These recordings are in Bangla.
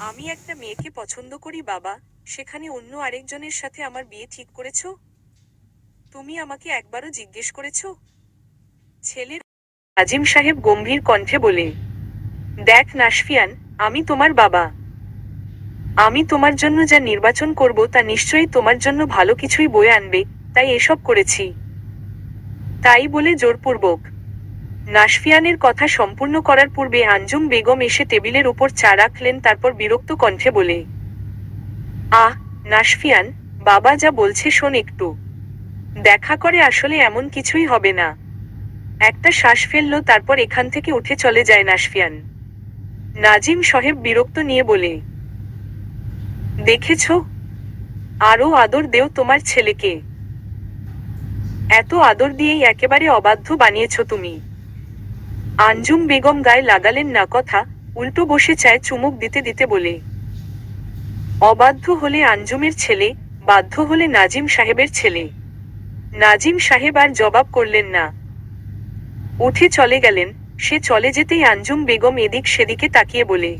আমি একটা মেয়েকে পছন্দ করি, বাবা। সেখানে অন্য আরেকজনের সাথে আমার বিয়ে ঠিক করেছ? তুমি আমাকে একবারও জিজ্ঞেস করেছ? ছেলের আজিম সাহেব গম্ভীর কণ্ঠে বলে দেখ নাসফিয়ান, আমি তোমার বাবা। আমি তোমার জন্য যা নির্বাচন করব, তা নিশ্চয়ই তোমার জন্য ভালো কিছুই বয়ে আনবে, তাই এসব করেছি। তাই বলে জোরপূর্বক নাসফিয়ানের কথা সম্পূর্ণ করার পূর্বে আঞ্জুম বেগম এসে টেবিলের উপর চা রাখলেন, তারপর বিরক্ত কণ্ঠে বলে আহ নাসফিয়ান বাবা যা বলছে শোন একটু। দেখা করে আসলে এমন কিছুই হবে না। একটা শ্বাস ফেলল, তারপর এখান থেকে উঠে চলে যায় নাসফিয়ান নাজিম সাহেব বিরক্ত নিয়ে বলে, দেখেছ? আরও আদর দেও তোমার ছেলেকে। এত আদর দিয়েই একেবারে অবাধ্য বানিয়েছ তুমি। আঞ্জুম বেগম গায়ে লাগালেন না কথা, উল্টো বসে চায় চুমুক দিতে দিতে বলে, অবাধ্য হলে আঞ্জুমের ছেলে, বাধ্য হলে নাজিম সাহেবের ছেলে। নাজিম সাহেব আর জবাব করলেন না। উঠে চলে গেলেন, সে চলে যেতেই আঞ্জুম বেগম এদিক সেদিকে তাকিয়ে বলে,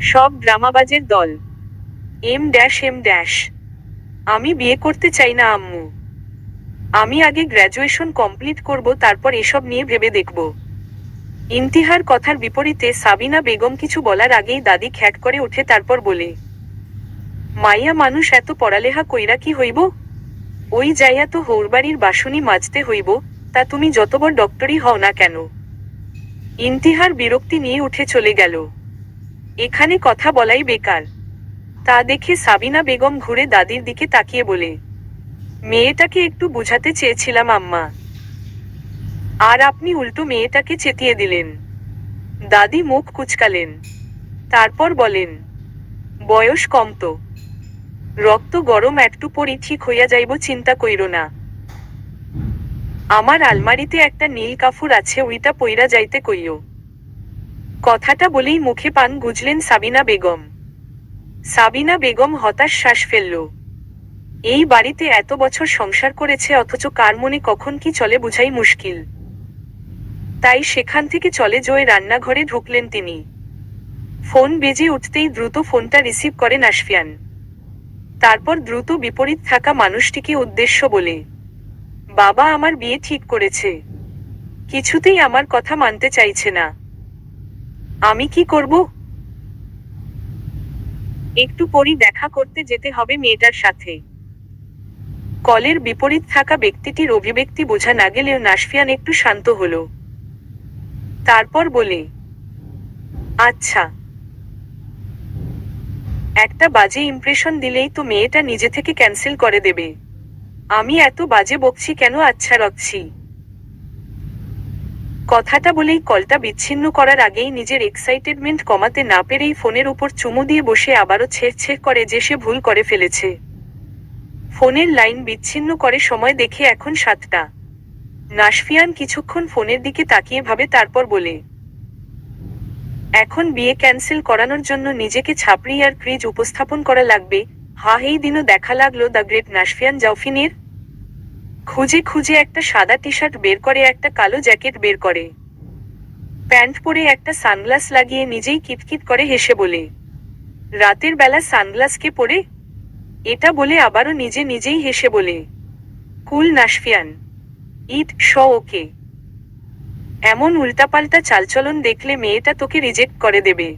সব ড্রামাবাজের দল। M dash M dash. আমি বিয়ে করতে চাই না, আম্মু। আমি আগে গ্র্যাজুয়েশন কমপ্লিট করব, তারপর এসব নিয়ে ভেবে দেখব। ইন্তিহার কথার বিপরীতে সাবিনা বেগম কিছু বলার আগেই দাদি খ্যাট করে উঠে তারপর বলে, মাইয়া মানুষ এত পড়ালেহা কইরা কি হইব? ওই যাইয়া তো হৌরবাড়ির বাসুনি মাজতে হইব, তা তুমি যত বড় ডক্টরই হও না কেন? ইন্তিহার বিরক্তি নিয়ে উঠে চলে গেল। এখানে কথা বলাই বেকার। তা দেখে সাবিনা বেগম ঘুরে দাদির দিকে তাকিয়ে বলে মেয়েটাকে একটু বুঝাতে চেয়েছিলাম, আম্মা। আর আপনি উল্টো মেয়েটাকে চেতিয়ে দিলেন। দাদি মুখ কুচকালেন। তারপর বলেন, বয়স কম তো। রক্ত গরম একটু পরই ঠিক হইয়া যাইব, চিন্তা কইর না। আমার আলমারিতে একটা নীল কাফুর আছে, ওইটা পইরা যাইতে কইও। কথাটা বলেই মুখে পান গুজলেন সাবিনা বেগম। সাবিনা বেগম হতাশ শ্বাস ফেলল। এই বাড়িতে এত বছর সংসার করেছে, অথচ কার মনে কখন কি চলে বুঝাই মুশকিল। তাই সেখান থেকে চলে জয়ে রান্নাঘরে ঢুকলেন তিনি। ফোন বেজে উঠতেই দ্রুত ফোনটা রিসিভ করেন আশফিয়ান তারপর দ্রুত বিপরীত থাকা মানুষটিকে উদ্দেশ্য বলে, বাবা আমার বিয়ে ঠিক করেছে। কিছুতেই আমার কথা মানতে চাইছে না। আমি কি করব? একটু পরই দেখা করতে যেতে হবে মেয়েটার সাথে। কলের বিপরীত থাকা ব্যক্তিটির অভিব্যক্তি বোঝা না গেলেও নাসফিয়ান একটু শান্ত হলো। তারপর বলে আচ্ছা। একটা বাজে ইমপ্রেশন দিলেই তো মেয়েটা নিজে থেকে ক্যান্সেল করে দেবে। আমি এত বাজে বকছি কেন আচ্ছা রাখছি। কথাটা বলেই কলটা বিচ্ছিন্ন করার আগেই নিজের এক্সাইটেডমেন্ট কমাতে না পেরেই ফোনের উপর চুমু দিয়ে বসে আবারও ছেড় ছেড় করে যে সে ভুল করে ফেলেছে। ফোনের লাইন বিচ্ছিন্ন করে সময় দেখে এখন সাতটা। নাসফিয়ান কিছুক্ষণ ফোনের দিকে তাকিয়ে ভাবে, তারপর বলে, এখন বিয়ে ক্যান্সেল করানোর জন্য নিজেকে ছাপড়ি আর ক্রিজ উপস্থাপন করা লাগবে। হা, এই দিনও দেখা লাগল দ্য গ্রেট নাসফিয়ান জাউফিনের খুঁজে খুঁজে একটা সাদা টি শার্ট বের করে, একটা কালো জ্যাকেট বের করে। প্যান্ট পরে একটা সানগ্লাস লাগিয়ে নিজেই কিটকিট করে হেসে বলে, রাতের বেলা সানগ্লাসকে পরে এটা বলে আবারও নিজে নিজেই হেসে বলে, কুল নাশফিয়ান ইট শ ওকে। এমন উল্টাপাল্টা চালচলন দেখলে মেয়েটা তোকে রিজেক্ট করে দেবে।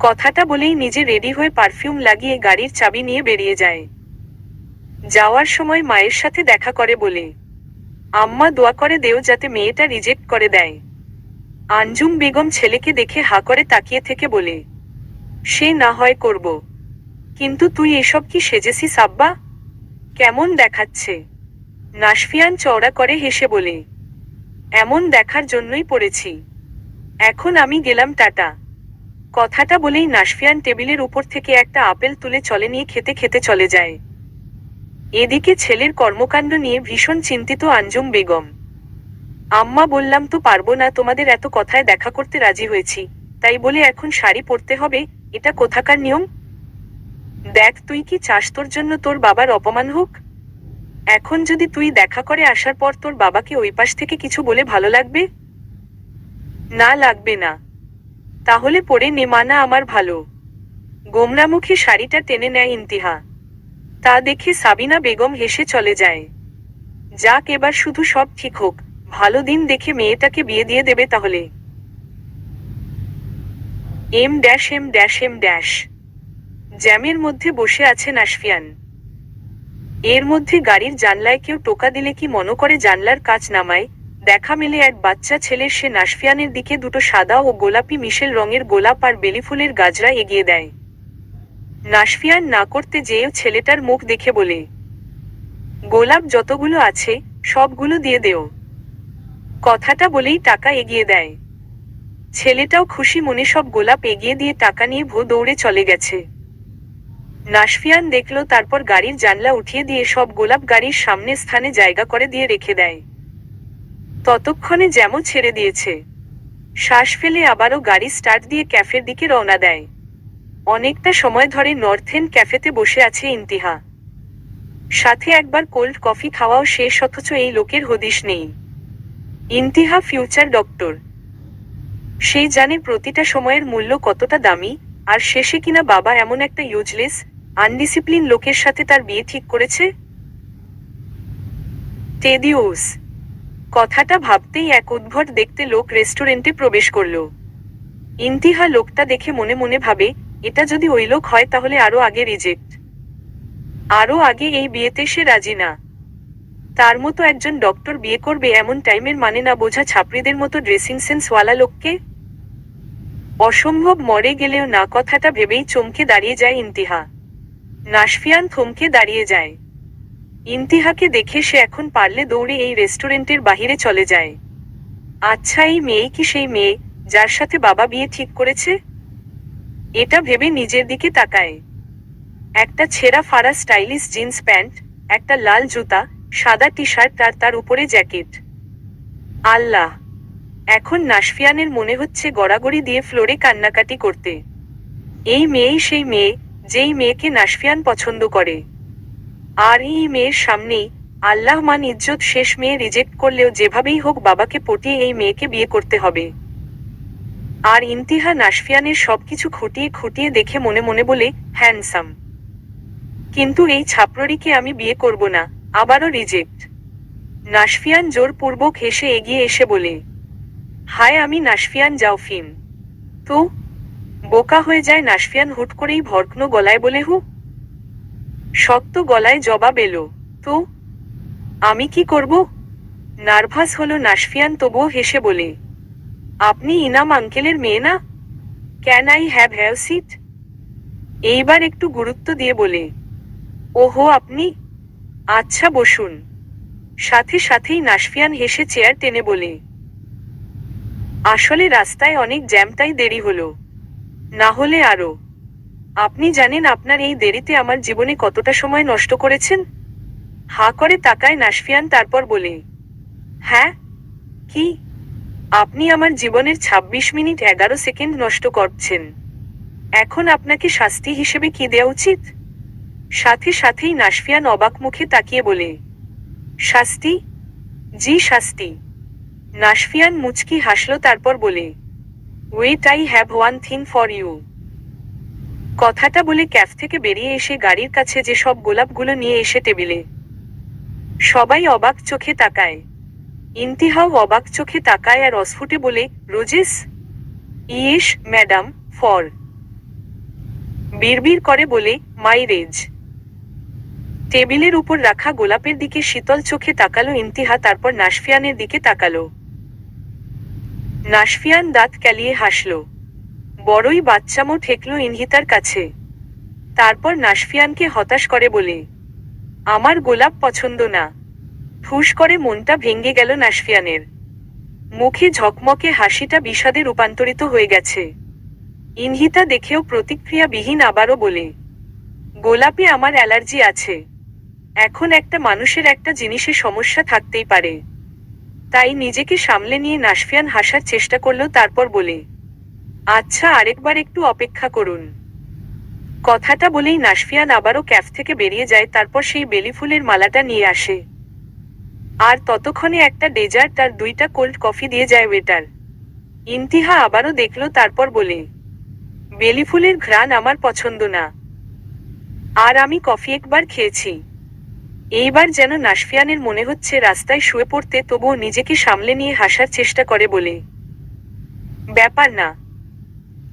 কথাটা বলেই নিজে রেডি হয়ে পারফিউম লাগিয়ে গাড়ির চাবি নিয়ে বেরিয়ে যায়। যাওয়ার সময় মায়ের সাথে দেখা করে বলে, আম্মা দোয়া করে দেও যাতে মেয়েটা রিজেক্ট করে দেয়। আঞ্জুম বেগম ছেলেকে দেখে হা করে তাকিয়ে থেকে বলে, সে না হয় করব। কিন্তু তুই এসব কি সেজেছি সাব্বা কেমন দেখাচ্ছে? নাসফিয়ান চওড়া করে হেসে বলে, এমন দেখার জন্যই পড়েছি। এখন আমি গেলাম টাটা। কথাটা বলেই নাসফিয়ান টেবিলের উপর থেকে একটা আপেল তুলে চলে নিয়ে খেতে খেতে চলে যায়। এদিকে ছেলের কর্মকাণ্ড নিয়ে ভীষণ চিন্তিত আঞ্জুম বেগম। আম্মা, বললাম তো পারব না, তোমাদের এত কথায় দেখা করতে রাজি হয়েছি। তাই বলে এখন শাড়ি পরতে হবে, এটা কোথাকার নিয়ম? দেখ তুই কি চাস তোর জন্য তোর বাবার অপমান হোক? এখন যদি তুই দেখা করে আসার পর তোর বাবাকে ওই পাশ থেকে কিছু বলে ভালো লাগবে? না লাগবে না। তাহলে পরে নেমানা আমার ভালো। গোমরামুখী শাড়িটা টেনে নেয় ইন্তিহা। তা দেখে সাবিনা বেগম হেসে চলে যায়। যাক, এবার শুধু সব ঠিক হোক। ভালো দিন দেখে মেয়েটাকে বিয়ে দিয়ে দেবে তাহলে। M dash M dash M dash. জ্যামের মধ্যে বসে আছে নাসফিয়ান এর মধ্যে গাড়ির জানলায় কেউ টোকা দিলে কি মনে করে জানলার কাজ নামায়? দেখা মেলে এক বাচ্চা ছেলের, সে নাসফিয়ানের দিকে দুটো সাদা ও গোলাপি মিশেল রঙের গোলাপ আর বেলি ফুলের গাজরা এগিয়ে দেয়। নাসফিয়ান না করতে যেয়েও ছেলেটার মুখ দেখে বলে, গোলাপ যতগুলো আছে, সবগুলো দিয়ে দেও। কথাটা বলেই টাকা এগিয়ে দেয়। ছেলেটাও খুশি মনে সব গোলাপ এগিয়ে দিয়ে টাকা নিয়ে ভো দৌড়ে চলে গেছে। নাসফিয়ান দেখল, তারপর গাড়ির জানলা উঠিয়ে দিয়ে সব গোলাপ গাড়ির সামনে স্থানে জায়গা করে দিয়ে রেখে দেয়। ততক্ষণে যেমন ছেড়ে দিয়েছে। শ্বাস ফেলে আবারও গাড়ি স্টার্ট দিয়ে ক্যাফের দিকে রওনা দেয়। অনেকটা সময় ধরে নর্থ ক্যাফেতে বসে আছে ইন্তিহা। সাথে একবার কোল্ড কফি খাওয়াও শেষ, অথচ এই লোকের হদিশ নেই। ইন্তিহা ফিউচার ডক্টর। সে জানে প্রতিটা সময়ের মূল্য কতটা দামি, আর শেষে কিনা বাবা এমন একটা ইউজলেস আনডিসিপ্লিন লোকের সাথে তার বিয়ে ঠিক করেছে? টেডিওস, কথাটা ভাবতেই এক উদ্ভট দেখতে লোক রেস্টুরেন্টে প্রবেশ করল। ইন্তিহা লোকটা দেখে মনে মনে ভাবে, এটা যদি ওই লোক হয় তাহলে আরও আগে রিজেক্ট। আরও আগে এই বিয়েতে সে রাজি না। তার মতো একজন ডক্টর বিয়ে করবে এমন টাইমের মানে না বোঝা ছাত্রীদের মতো ড্রেসিং সেন্সওয়ালা লোককে? অসম্ভব মরে গেলেও না কথাটা ভেবেই চমকে দাঁড়িয়ে যায় ইন্তিহা। নাসফিয়ান থমকে দাঁড়িয়ে যায়। ইন্তিহাকে দেখে সে এখন পারলে দৌড়ে এই রেস্টুরেন্টের বাহিরে চলে যায়। আচ্ছা এই মেয়ে কি সেই মেয়ে যার সাথে বাবা বিয়ে ঠিক করেছে? এটা ভেবে নিজের দিকে তাকায়। একটা ছেঁড়া ফাড়া স্টাইলিশ জিন্স প্যান্ট, একটা লাল জুতা, সাদা টি শার্ট আর তার উপরে জ্যাকেট। আল্লাহ, এখন নাসফিয়ানের মনে হচ্ছে গড়াগড়ি দিয়ে ফ্লোরে কান্নাকাটি করতে। এই মেয়েই সেই মেয়ে যেই মেয়েকে নাসফিয়ান পছন্দ করে। আর এই মেয়ের সামনেই আল্লাহ মান ইজ্জত শেষ মেয়ে রিজেক্ট করলেও যেভাবেই হোক বাবাকে পটিয়ে এই মেয়েকে বিয়ে করতে হবে। আর ইন্তিহা নাসফিয়ানের সবকিছু খুঁটিয়ে খুঁটিয়ে দেখে মনে মনে বলে, হ্যান্ডসাম। কিন্তু এই ছাত্রীকে আমি বিয়ে করব না, আবারও রিজেক্ট। নাসফিয়ান জোরপূর্বক হেসে এগিয়ে এসে বলে, হায় আমি নাসফিয়ান জাউফিন তো বোকা হয়ে যায় নাসফিয়ান হুট করেই ভরকনো গলায় বলে, হু? শক্ত গলায় জবাব এলো, তো, আমি কি করব? নার্ভাস হলো নাসফিয়ান, তবুও হেসে বলে, আপনি ইনাম আঙ্কেলের মেয়ে না? Can I have have seat? এইবার একটু গুরুত্ব দিয়ে বলে, ওহো, আপনি? আচ্ছা বসুন। সাথে সাথেই নাসফিয়ান হেসে চেয়ার টেনে বলে, আসলে রাস্তায় অনেক জ্যামটাই দেরি হলো। না হলে আরও। আপনি জানেন আপনার এই দেরিতে আমার জীবনে কতটা সময় নষ্ট করেছেন? হা করে তাকায় নাসফিয়ান তারপর বলে হ্যাঁ কি? আপনি আমার জীবনের ২৬ মিনিট এগারো সেকেন্ড নষ্ট করছেন। এখন আপনাকে শাস্তি হিসেবে কি দেওয়া উচিত? সাথে সাথেই নাসফিয়ান অবাক মুখে তাকিয়ে বলে, শাস্তি? জি, শাস্তি। নাসফিয়ান মুচকি হাসল তারপর বলে wait I have one thing for you কথাটা বলে ক্যাফ থেকে বেরিয়ে এসে গাড়ির কাছে যে সব গোলাপগুলো নিয়ে এসে টেবিলে। সবাই অবাক চোখে তাকায়। ইন্তিহাও অবাক চোখে তাকায় আর অস্ফুটে বলে, রোজেস? Yes, madam, for. বিড়বিড় করে বলে, মাই রেজ। টেবিলের উপর রাখা গোলাপের দিকে শীতল চোখে তাকালো ইন্তিহা, তারপর নাসফিয়ানের দিকে তাকালো। নাসফিয়ান দাঁত ক্যালিয়ে হাসল। বড়ই বাচ্চামো ঠেকল ইনহিতার কাছে। তারপর নাসফিয়ানকে হতাশ করে বলে, আমার গোলাপ পছন্দ না। ফুস করে মনটা ভেঙে গেল নাসফিয়ানের মুখে ঝকমকে হাসিটা বিষাদে রূপান্তরিত হয়ে গেছে। ইনহিতা দেখেও প্রতিক্রিয়াবিহীন আবারও বলে, গোলাপে আমার অ্যালার্জি আছে। এখন একটা মানুষের একটা জিনিসে সমস্যা থাকতেই পারে। তাই নিজেকে সামলে নিয়ে নাসফিয়ান হাসার চেষ্টা করল তারপর বলে আচ্ছা আরেকবার একটু অপেক্ষা করুন। কথাটা বলেই নাসফিয়ান আবারও ক্যাফ থেকে বেরিয়ে যায়, তারপর সেই বেলি ফুলের মালাটা নিয়ে আসে। আর ততক্ষণে একটা ডেজার্ট আর দুইটা কোল্ড কফি দিয়ে যায় ওয়েটার। ইন্তিহা আবারও দেখল, তারপর বলে, বেলি ফুলের ঘ্রাণ আমার পছন্দ না। আর আমি কফি একবার খেয়েছি। এইবার যেন নাশফিয়ানের মনে হচ্ছে রাস্তায় শুয়ে পড়তে তবুও নিজেকে সামলে নিয়ে হাসার চেষ্টা করে বলে। ব্যাপার না।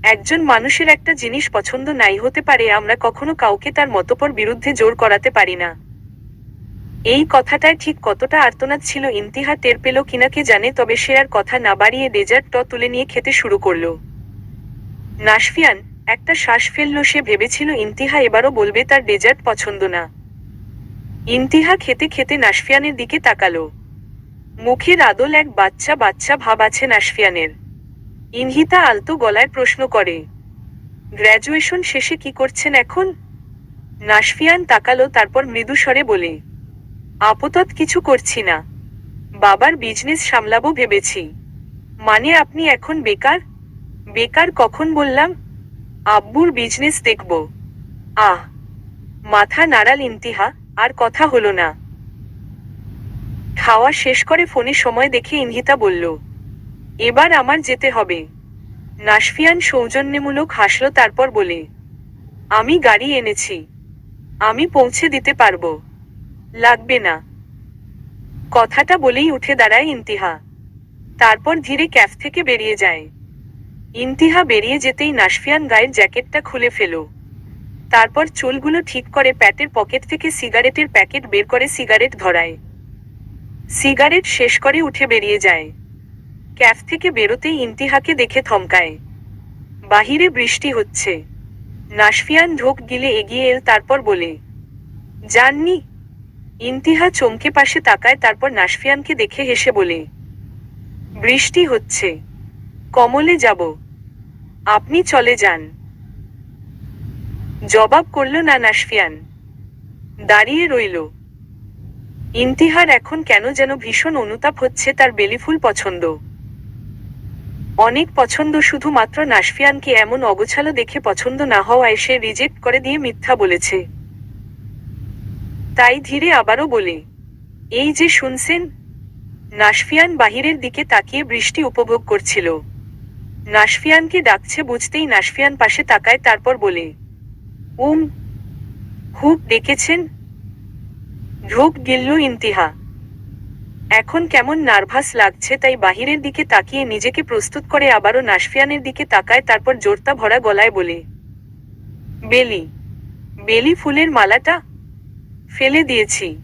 একজন মানুষের একটা জিনিস পছন্দ নাই হতে পারে আমরা কখনো কাউকে তার মতপর বিরুদ্ধে জোর করাতে পারি না। এই কথাটায় ঠিক কতটা আর্তনাদ ছিল ইন্তিহা টের পেল কিনা কে জানে, তবে সে আর কথা না বাড়িয়ে ডেজার্ট ট তুলে নিয়ে খেতে শুরু করল। নাশফিয়ান একটা শ্বাস ফেলল, সে ভেবেছিল ইন্তিহা এবারও বলবে তার ডেজার্ট পছন্দ না। ইন্তিহা খেতে খেতে নাশফিয়ানের দিকে তাকালো। মুখের আদল এক বাচ্চা বাচ্চা ভাব আছে নাশফিয়ানের ইনহিতা আলতো গলায় প্রশ্ন করে, গ্র্যাজুয়েশন শেষে কি করছেন এখন? নাশফিয়ান তাকালো তারপর মৃদুস্বরে বলে, আপাতত কিছু করছি না। বাবার বিজনেস সামলাবো ভেবেছি। মানে আপনি এখন বেকার? বেকার কখন বললাম? আব্বুর বিজনেস দেখব। আহ, মাথা নাড়াল ইন্তিহা। আর কথা হলো না। খাওয়া শেষ করে ফোনে সময় দেখে ইনহিতা বলল, এবার আমার যেতে হবে। নাশফিয়ান সৌজন্যমূলক হাসল তারপর বলে, আমি গাড়ি এনেছি, আমি পৌঁছে দিতে পারব। লাগবে না। কথাটা বলেই উঠে দাঁড়ায় ইন্তিহা। তারপর ধীরে ক্যাফ থেকে বেরিয়ে যায়। ইন্তিহা বেরিয়ে যেতেই নাশফিয়ান গায়ের জ্যাকেটটা খুলে ফেল। তারপর চুলগুলো ঠিক করে প্যাটের পকেট থেকে সিগারেটের প্যাকেট বের করে সিগারেট ধরায়। সিগারেট শেষ করে উঠে বেরিয়ে যায়। ক্যাফ থেকে বেরোতেই ইন্তিহাকে দেখে থমকায়। বাহিরে বৃষ্টি হচ্ছে। নাশফিয়ান ঢোক গিলে এগিয়ে এল, তারপর বলে, জাননি? ইন্তিহা চমকে পাশে তাকায়, তারপর নাশফিয়ানকে দেখে হেসে বলে, বৃষ্টি হচ্ছে। কমলে যাব। আপনি চলে যান। জবাব করল না নাশফিয়ান। দাঁড়িয়ে রইল। ইন্তিহার এখন কেন যেন ভীষণ অনুতাপ হচ্ছে তার বেলিফুল পছন্দ। অনেক পছন্দ শুধুমাত্র নাশফিয়ানকে এমন অগোছালো দেখে পছন্দ না হওয়ায় সে রিজেক্ট করে দিয়ে মিথ্যা বলেছে। তাই ধীরে আবারও বলে, এই যে শুনছেন, নাশফিয়ান বাহিরের দিকে তাকিয়ে বৃষ্টি উপভোগ করছিল। নাশফিয়ানকে ডাকছে বুঝতেই নাশফিয়ান পাশে তাকায়, তারপর বলে উম, হুক ডেকেছেন ঢোক গিলল ইন্তিহা। এখন কেমন নার্ভাস লাগছে তাই বাহিরের দিকে তাকিয়ে নিজেকে প্রস্তুত করে আবারও নাশফিয়ানের দিকে তাকায়, তারপর জোরতা ভরা গলায় বলে, বেলি বেলি ফুলের মালাটা ফেলে দিয়েছি।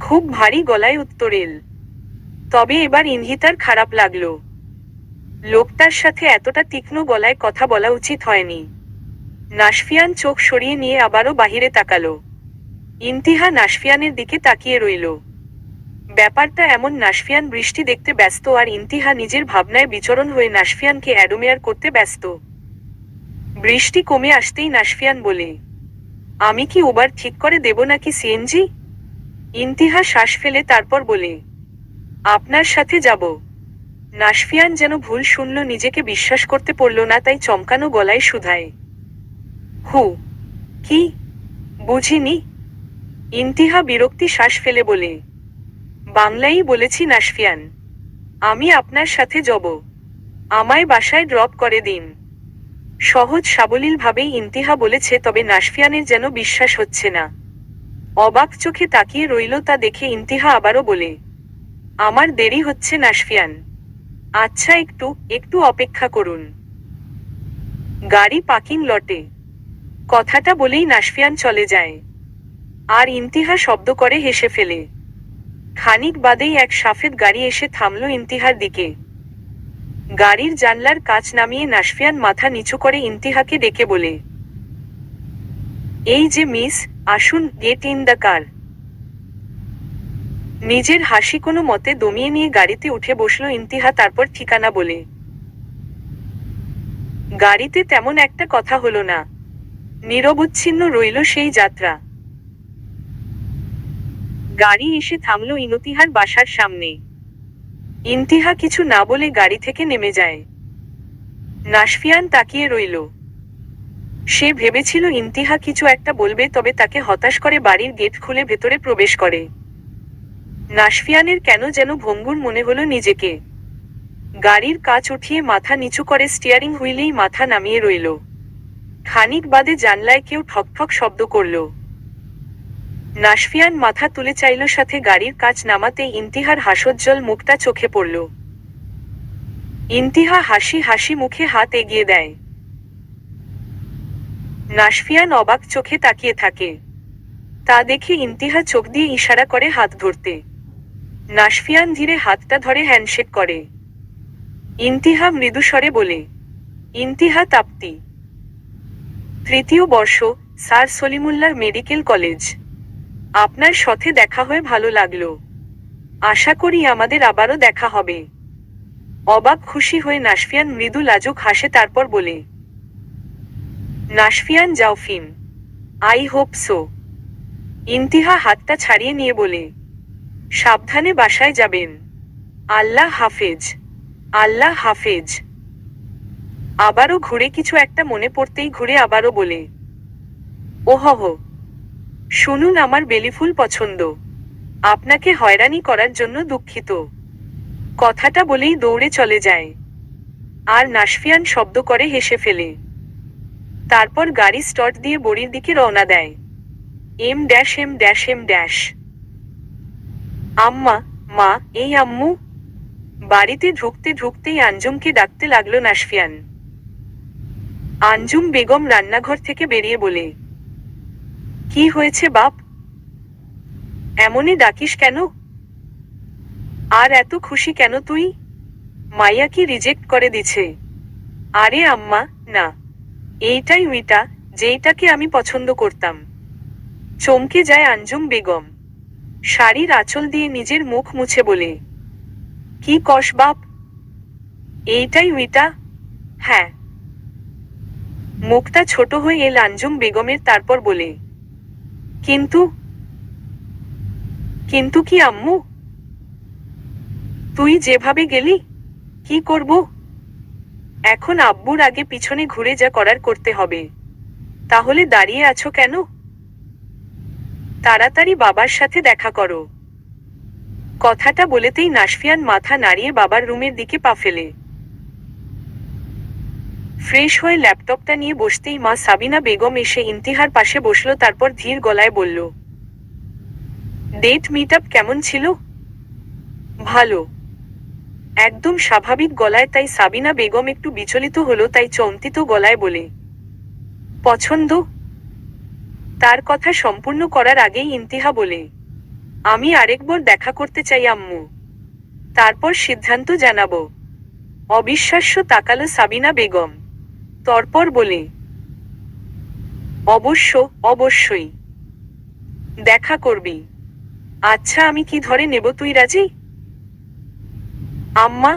খুব ভারী গলায় উত্তর এল। তবে এবার ইনহিতার খারাপ লাগল। লোকটার সাথে এতটা তীক্ষ্ণ গলায় কথা বলা উচিত হয়নি। নাশফিয়ান চোখ সরিয়ে নিয়ে আবারও বাহিরে তাকালো। ইন্তিহা নাশফিয়ানের দিকে তাকিয়ে রইল। ব্যাপারটা এমন নাশফিয়ান বৃষ্টি দেখতে ব্যস্ত আর ইন্তিহা নিজের ভাবনায় বিচরণ হয়ে নাশফিয়ানকে অ্যাডোমেয়ার করতে ব্যস্ত। বৃষ্টি কমে আসতেই নাশফিয়ান বলে, আমি কি ওবার ঠিক করে দেব নাকি সিএনজি ইন্তিহা শ্বাস ফেলে তারপর বলে, আপনার সাথে যাব। নাশফিয়ান যেন ভুল শুনল, নিজেকে বিশ্বাস করতে পারল না, তাই চমকানো গলায় শুধায়। হু, কি? বুঝিনি। ইন্তিহা বিরক্তি শ্বাস ফেলে বলে বাংলাই বলেছি নাশফিয়ান আমি আপনার সাথে যাব, আমায় বাসায় ড্রপ করে দিন। সহজ সাবলীলভাবেই ইন্তিহা বলেছে, তবে নাশফিয়ানের যেন বিশ্বাস হচ্ছে না। অবাক চোখে তাকিয়ে রইল তা দেখে ইন্তিহা আবারও বলে, আমার দেরি হচ্ছে নাশফিয়ান আচ্ছা একটু একটু অপেক্ষা করুন। গাড়ি পার্কিং লটে কথাটা বলেই নাশফিয়ান চলে যায়। আর ইন্তিহা শব্দ করে হেসে ফেলে। খানিক বাদেই এক সাফেদ গাড়ি এসে থামল ইন্তিহার দিকে। গাড়ির জানলার কাচ নামিয়ে নাশফিয়ান মাথা নিচু করে ইন্তিহাকে ডেকে বলে, এই যে মিস, আসুন, গেট ইন দ্য কার। নিজের হাসি কোনো মতে দমিয়ে নিয়ে গাড়িতে উঠে বসল ইন্তিহা তারপর ঠিকানা বলে। গাড়িতে তেমন একটা কথা হলো না। নিরবচ্ছিন্ন রইল সেই যাত্রা। গাড়ি এসে থামল ইনতিহার বাসার সামনে। ইন্তিহা কিছু না বলে গাড়ি থেকে নেমে যায়। নাশফিয়ান তাকিয়ে রইল। সে ভেবেছিল ইন্তিহা কিছু একটা বলবে তবে তাকে হতাশ করে বাড়ির গেট খুলে ভেতরে প্রবেশ করে। নাশফিয়ানের কেন যেন ভঙ্গুর মনে হলো নিজেকে। গাড়ির কাচ উঠিয়ে মাথা নিচু করে স্টিয়ারিং হুইলেই মাথা নামিয়ে রইল। খানিক বাদে জানলায় কেউ ঠকঠক শব্দ করল। নাশফিয়ান মাথা তুলে চাইল সাথে গাড়ির কাচ নামাতে ইন্তিহার হাসজ্জ্বল মুখটা চোখে পড়ল। ইন্তিহা হাসি হাসি মুখে হাত এগিয়ে দেয়। নাশফিয়ান অবাক চোখে তাকিয়ে থাকে। তা দেখে ইন্তিহা চোখ দিয়ে ইশারা করে হাত ধরতে। নাশফিয়ান ধীরে হাতটা ধরে হ্যান্ডশেক করে। ইন্তিহা মৃদুস্বরে বলে, ইন্তিহা তাপ্তি। তৃতীয় বর্ষ, স্যার সলিমুল্লাহ মেডিকেল কলেজ। আপনার সাথে দেখা হয়ে ভালো লাগল। আশা করি আমাদের আবারও দেখা হবে। অবাক খুশি হয়ে নাশফিয়ান মৃদু লাজুক হাসে তারপর বলে Nashfian Zaufin I hope so. Intiha হাতটা ছাড়িয়ে নিয়ে বলে, সাবধানে বাসায় যাবেন। আল্লাহ হাফেজ। আল্লাহ হাফেজ। আবারও ঘুরে কিছু একটা মনে পড়তেই ঘুরে আবারও বলে ওহহ শুনুন আমার বেলিফুল পছন্দ। আপনাকে হয়রানি করার জন্য দুঃখিত কথাটা বলেই দৌড়ে চলে যায়। আর নাশফিয়ান শব্দ করে হেসে ফেলে। তারপর গাড়ি স্টট দিয়ে বড়ির দিকে রওনা দেয়। M dash M dash M dash. আম্মা, মা, এই আম্মু। বাড়িতে ঢুকতে ঢুকতেই আঞ্জুমকে ডাকতে লাগল নাশফিয়ান আঞ্জুম বেগম রান্নাঘর থেকে বেরিয়ে বলে, কি হয়েছে বাপ? এমনই ডাকিস কেন? আর এত খুশি কেন তুই? মাইয়া কি রিজেক্ট করে দিছে। আরে আম্মা, না, এইটাই উইটা যেইটাকে আমি পছন্দ করতাম। চমকে যায় আঞ্জুম বেগম। শাড়ির আঁচল দিয়ে নিজের মুখ মুছে বলে, কি কস বাপ? এইটাই উইটা হ্যাঁ মুখটা ছোট হয়ে এল আঞ্জুম বেগমের তারপর বলে, কিন্তু কিন্তু কি আম্মু? তুই যেভাবে গেলি, কি করব? এখন আব্বুর আগে পিছনে ঘুরে যা করার করতে হবে। তাহলে দাঁড়িয়ে আছো কেন? তাড়াতাড়ি বাবার সাথে দেখা করো। কথাটা বলেতেই নাশফিয়ান মাথা নাড়িয়ে বাবার রুমের দিকে পা ফেলে। ফ্রেশ হয়ে ল্যাপটপটা নিয়ে বসতেই মা সাবিনা বেগম এসে ইন্তিহার পাশে বসল, তারপর ধীর গলায় বলল ডেট মিট আপ কেমন ছিল? ভালো। একদম স্বাভাবিক গলায় তাই সাবিনা বেগম একটু বিচলিত হলো, তাই চমতিত গলায় বলে, পছন্দ? তার কথা সম্পূর্ণ করার আগেই ইন্তিহা বলে, আমি আরেকবার দেখা করতে চাই আম্মু। তারপর সিদ্ধান্ত জানাব। অবিশ্বাস্য তাকালো সাবিনা বেগম। তরপর বলে, অবশ্য, অবশ্যই। দেখা করবি। আচ্ছা আমি কি ধরে নেব তুই রাজি? আম্মা।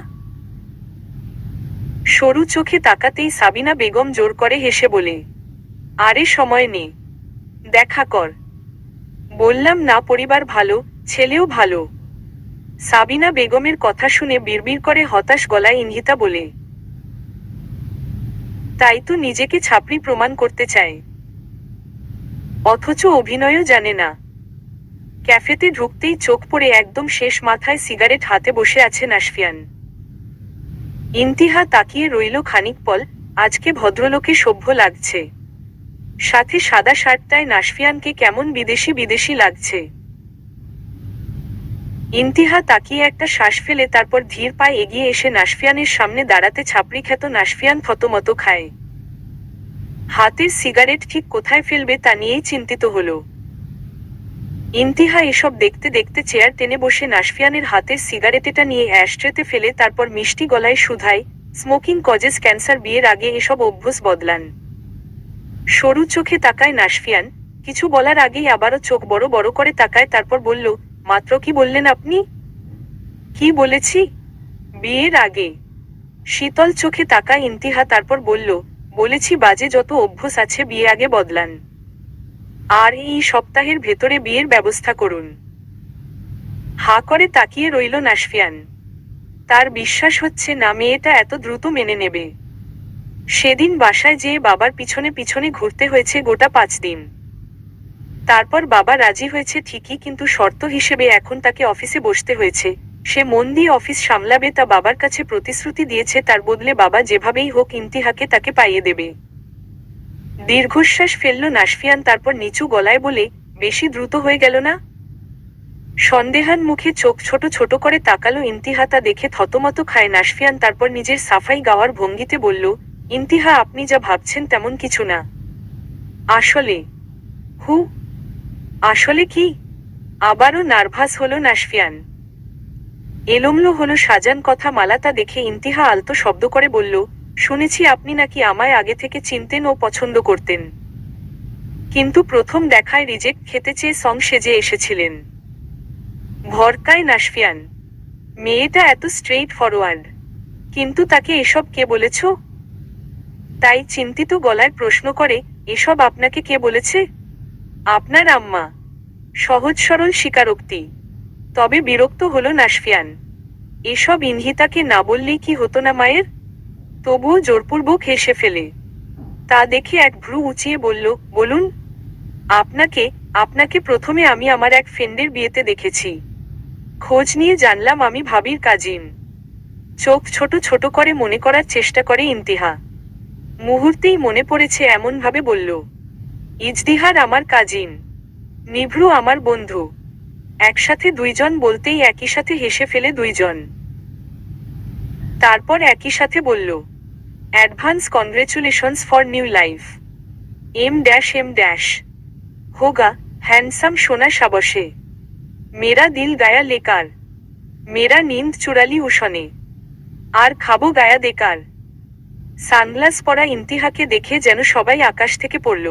সরু চোখে তাকাতেই সাবিনা বেগম জোর করে হেসে বলে, আরে সময় নেই, দেখা কর। বললাম না, পরিবার ভালো, ছেলেও ভালো। সাবিনা বেগমের কথা শুনে বিড়বিড় করে হতাশ গলায় ইনহিতা বলে তাই তো নিজেকে ছাপড়ি প্রমাণ করতে চায় অথচ অভিনয়ও জানে না। ক্যাফেতে ঢুকতেই চোখ পড়ে একদম শেষ মাথায় সিগারেট হাতে বসে আছে নাশফিয়ান। ইন্তিহা তাকিয়ে রইল খানিক পল আজকে ভদ্রলোকে সভ্য লাগছে। সাথে সাদা শার্টটায় নাশফিয়ানকে কেমন বিদেশি বিদেশি লাগছে। ইন্তিহা তাকিয়ে একটা শ্বাস ফেলে তারপর ধীর পায়ে এগিয়ে এসে নাশফিয়ানের সামনে দাঁড়াতে ছাপড়ি খ্যাত নাশফিয়ান থতমত খায়। হাতের সিগারেট ঠিক কোথায় ফেলবে তা নিয়েই চিন্তিত হলো। ইন্তিহা এসব দেখতে দেখতে চেয়ার টেনে বসে নাশফিয়ানের হাতের সিগারেটেটা নিয়ে অ্যাশট্রেতে ফেলে তারপর মিষ্টি গলায় শুধায়, স্মোকিং কজেস ক্যান্সার বিয়ের আগে এসব অভ্যস বদলান। সরু চোখে তাকায় নাশফিয়ান কিছু বলার আগেই আবারও চোখ বড় বড় করে তাকায় তারপর বলল মাত্র কি বললেন আপনি? কি বলেছি? বিয়ের আগে। শীতল চোখে তাকায় ইন্তিহা, তারপর বলল, বলেছি বাজে যত অভ্যস আছে বিয়ে আগে বদলান। আর এই সপ্তাহের ভেতরে বিয়ের ব্যবস্থা করুন। হা করে তাকিয়ে রইল নাশফিয়ান তার বিশ্বাস হচ্ছে না, মেয়েটা এত দ্রুত মেনে নেবে। সেদিন বাসায় যেয়ে বাবার পিছনে পিছনে ঘুরতে হয়েছে গোটা পাঁচ দিন। তারপর বাবা রাজি হয়েছে ঠিকই, কিন্তু শর্ত হিসেবে এখন তাকে অফিসে বসতে হয়েছে। সে মন দিয়ে অফিস সামলাবে তা বাবার কাছে প্রতিশ্রুতি দিয়েছে, তার বদলে বাবা যেভাবেই হোক ইন্তিহাকে তাকে পাইয়ে দেবে। দীর্ঘশ্বাস ফেলল নাসফিয়ান, তারপর নিচু গলায় বলে, বেশি দ্রুত হয়ে গেল না? সন্দেহান মুখে চোখ ছোট ছোট করে তাকালো, ইন্তিহা তা দেখে থতমত খায় নাসফিয়ান, তারপর নিজের সাফাই গাওয়ার ভঙ্গিতে বলল, ইন্তিহা, আপনি যা ভাবছেন তেমন কিছু না। আসলে? হু আসলে কি? আবারও নার্ভাস হলো নাসফিয়ান এলোমলো হলো সাজান কথা মালাতা দেখে ইন্তিহা আলতো শব্দ করে বলল, শুনেছি আপনি নাকি আমায় আগে থেকে চিনতেন ও পছন্দ করতেন। কিন্তু প্রথম দেখায় রিজেক্ট খেতে চেয়ে সং সেজে এসেছিলেন। ভরকায় নাসফিয়ান মেয়েটা এত স্ট্রেইট ফরওয়ার্ড কিন্তু তাকে এসব কে বলেছ? তাই চিন্তিত গলায় প্রশ্ন করে, এসব আপনাকে কে বলেছে? আপনার আম্মা সহজ সরল স্বীকারোক্তি। তবে বিরক্ত হল নাসফিয়ান। এসব ইনহিতাকে না বললেই কি হতো না মায়ের? তবুও জোরপূর্বক হেসে ফেলে। তা দেখে এক ভ্রু উঁচিয়ে বলল, বলুন, আপনাকে আপনাকে প্রথমে আমি আমার এক ফ্রেন্ডের বিয়েতে দেখেছি। খোঁজ নিয়ে জানলাম আমি ভাবির কাজিন। চোখ ছোট ছোট করে মনে করার চেষ্টা করে ইন্তিহা। মুহূর্তেই মনে পড়েছে এমন ভাবে বলল ইজদিহার আমার কাজিন নিভ্রু আমার বন্ধু। একসাথে দুইজন বলতেই একই সাথে হেসে ফেলে দুইজন। তারপর একই সাথে বলল advance congratulations for new life M dash M dash Hoga handsome সোনা সাবসে। মেরা দিল গায়া লেকার। মেরা নিন্দ চুরালি উষনে আর খাব গায়া দেকার। সানগ্লাস পরা ইন্তিহাকে দেখে যেন সবাই আকাশ থেকে পড়ল।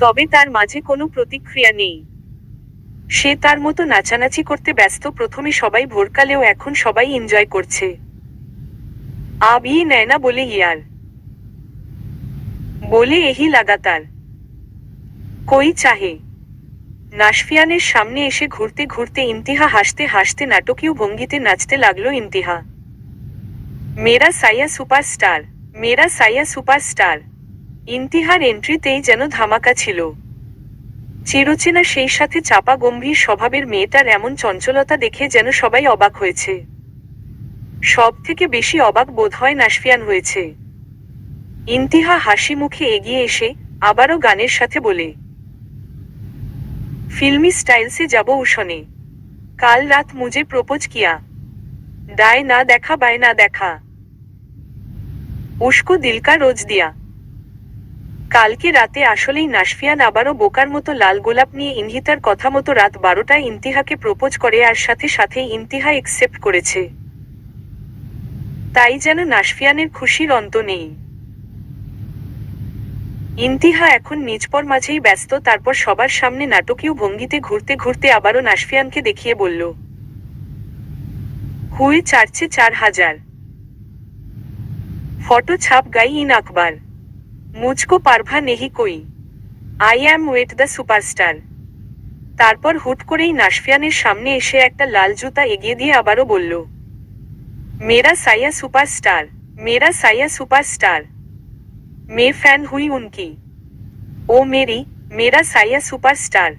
তবে তার মাঝে কোনো প্রতিক্রিয়া নেই। সে তার মতো নাচানাচি করতে ব্যস্ত, প্রথমে সবাই ভোরকালেও এখন সবাই এনজয় করছে। আব নেয় না বলে ইয়ার। বলে এহি লাগাতার। কই চাহে? নাশফিয়ানের সামনে এসে ঘুরতে ঘুরতে ইন্তিহা হাসতে হাসতে নাটকীয় ভঙ্গিতে নাচতে লাগল ইন্তিহা। মেরা সাইয়া সুপারস্টার, মেরা সাইয়া সুপারস্টার। ইন্তিহার এন্ট্রিতেই যেন ধামাকা ছিল। চিরচেনা সেই সাথে চাপা গম্ভীর স্বভাবের মেয়েটার এমন চঞ্চলতা দেখে যেন সবাই অবাক হয়েছে। সব থেকে বেশি অবাক বোধ হয় নাসফিয়ান হয়েছে। ইন্তিহা হাসি মুখে এগিয়ে এসে আবারও গানের সাথে বলে, ফিল্মি স্টাইলসে যাব উষনে কাল রাত মুজে প্রপোজ কিয়া। দায় না দেখা বায় না দেখা। উস্কো দিলকা রোজ দিয়া। কালকে রাতে আসলেই নাসফিয়ান আবারও বোকার মতো লাল গোলাপ নিয়ে ইনহিতার কথা মতো রাত বারোটায় ইন্তিহাকে প্রপোজ করে আর সাথে সাথে ইন্তিহা একসেপ্ট করেছে। তাই যেন নাসফিয়ানের খুশির অন্ত নেই। ইন্তিহা এখন নিজপর মাঝেই ব্যস্ত, তারপর সবার সামনে নাটকীয় ভঙ্গিতে ঘুরতে ঘুরতে আবারও নাসফিয়ানকে দেখিয়ে বলল, হুই, চারছে চার হাজার। ফটো ছাপ গাই ইন আকবার। মুঝকো পারভা নেহি কই। I am wait the superstar তারপর হুট করেই নাশফিয়ানের সামনে এসে একটা লাল জুতা এগিয়ে দিয়ে আবারও বলল, মেরা সাইয়া সুপারস্টার মেরা সাইয়া সুপারস্টার মে ফ্যান হুই উনকি। ও মেরি, মেরা সাইয়া সুপারস্টার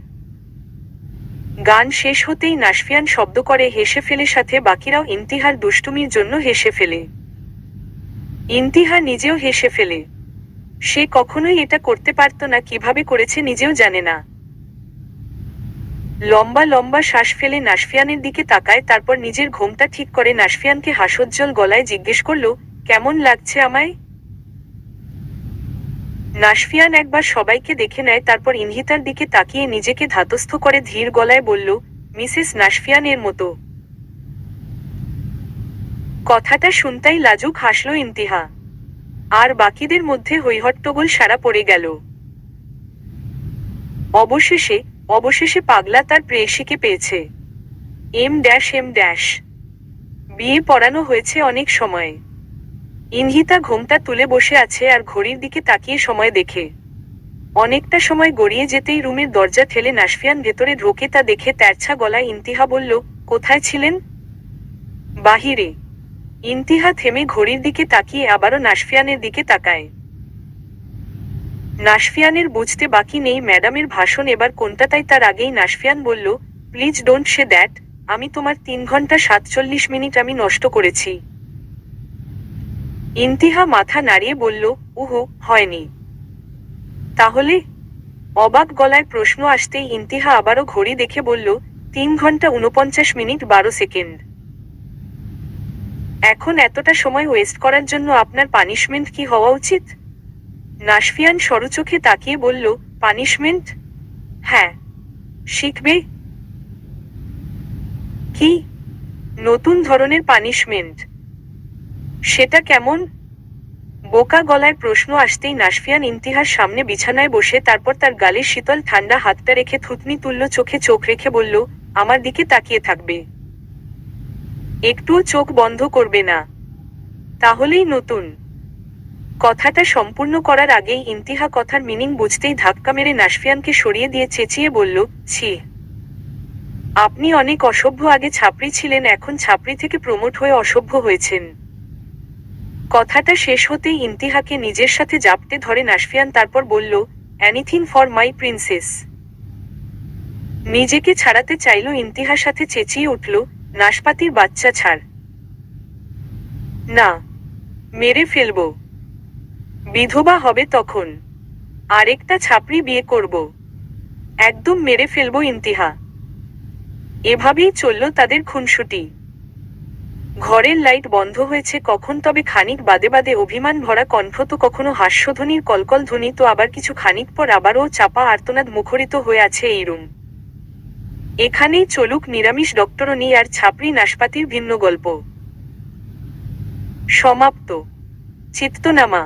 গান শেষ হতেই নাশফিয়ান শব্দ করে হেসে ফেলে সাথে বাকিরাও ইন্তিহার দুষ্টুমির জন্য হেসে ফেলে। ইন্তিহা নিজেও হেসে ফেলে। সে কখনোই এটা করতে পারত না, কীভাবে করেছে নিজেও জানে না। লম্বা লম্বা শ্বাস ফেলে নাশফিয়ানের দিকে তাকায়, তারপর নিজের ঘোমটা ঠিক করে নাশফিয়ানকে হাসজ্জ্বল গলায় জিজ্ঞেস করল, কেমন লাগছে আমায়? নাশফিয়ান একবার সবাইকে দেখে নেয়, তারপর ইনহিতার দিকে তাকিয়ে নিজেকে ধাতস্থ করে ধীর গলায় বলল, মিসেস নাশফিয়ান এর মতো। কথাটা শুনতেই লাজুক হাসল ইন্তিহা। আর বাকিদের মধ্যে হৈহট্টগোল সারা পড়ে গেল। অবশেষে অবশেষে পাগলা তার প্রেয়সীকে পেয়েছে। M dash M dash. বিয়ে পড়ানো হয়েছে অনেক সময়। ইনহিতা ঘোমটা তুলে বসে আছে আর ঘড়ির দিকে তাকিয়ে সময় দেখে। অনেকটা সময় গড়িয়ে যেতেই রুমের দরজা ঠেলে নাশফিয়ান ভেতরে ঢোকে তা দেখে তেরছা গলায় ইন্তিহা বলল, কোথায় ছিলেন? বাহিরে। ইন্তিহা থেমে ঘড়ির দিকে তাকিয়ে আবারও নাশফিয়ানের দিকে তাকায়। নাশফিয়ানের বুঝতে বাকি নেই ম্যাডামের ভাষণ এবার কোনটা, তাই তার আগেই নাশফিয়ান বলল, প্লিজ ডোন্ট সে দ্যাট, আমি তোমার তিন ঘণ্টা সাতচল্লিশ মিনিট আমি নষ্ট করেছি। ইন্তিহা মাথা নাড়িয়ে বলল, উহু, হয়নি। তাহলে অবাক গলায় প্রশ্ন আসতেই ইন্তিহা আবারও ঘড়ি দেখে বলল, তিন ঘণ্টা উনপঞ্চাশ মিনিট বারো সেকেন্ড। এখন এতটা সময় ওয়েস্ট করার জন্য আপনার পানিশমেন্ট কি হওয়া উচিত? নাসফিয়ান সরুচোখে তাকিয়ে বলল পানিশমেন্ট হ্যাঁ। শিখবে? কি? নতুন ধরনের পানিশমেন্ট সেটা কেমন? বোকা গলায় প্রশ্ন আসতেই নাসফিয়ান ইন্তিহার সামনে বিছানায় বসে তারপর তার গালে শীতল ঠান্ডা হাতটা রেখে থুতনি তুলল চোখে চোখ রেখে বলল, আমার দিকে তাকিয়ে থাকবে। একটুও চোখ বন্ধ করবে না। তাহলেই নতুন। কথাটা সম্পূর্ণ করার আগেই ইন্তিহা কথার মিনিং বুঝতেই ধাক্কা মেরে নাসফিয়ানকে সরিয়ে দিয়ে চেঁচিয়ে বলল, ছি। আপনি অনেক অসভ্য আগে ছাপড়ি ছিলেন, এখন ছাপড়ি থেকে প্রমোট হয়ে অসভ্য হয়েছেন। কথাটা শেষ হতেই ইন্তিহাকে নিজের সাথে জাপটে ধরে নাসফিয়ান তারপর বলল অ্যানিথিং ফর মাই প্রিন্সেস নিজেকে ছাড়াতে চাইল ইন্তিহার সাথে চেঁচিয়ে উঠল নাশপাতির বাচ্চা ছাড়। না, মেরে ফেলব। বিধবা হবে তখন। আরেকটা ছাপড়ি বিয়ে করব। একদম মেরে ফেলব ইন্তিহা। এভাবেই চলল তাদের খুনসুটি। ঘরের লাইট বন্ধ হয়েছে কখন তবে খানিক বাদে বাদে অভিমান ভরা কণ্ঠ তো কখনো হাস্যধ্বনির কলকল ধ্বনি তো আবার কিছু খানিক পর আবারও চাপা আর্তনাদ মুখরিত হয়ে আছে এই রুম। এখানেই চলুক নিরামিষ ডক্টরনি আর ছাপড়ি নাশপাতির ভিন্ন গল্প। সমাপ্ত। চিত্তনামা।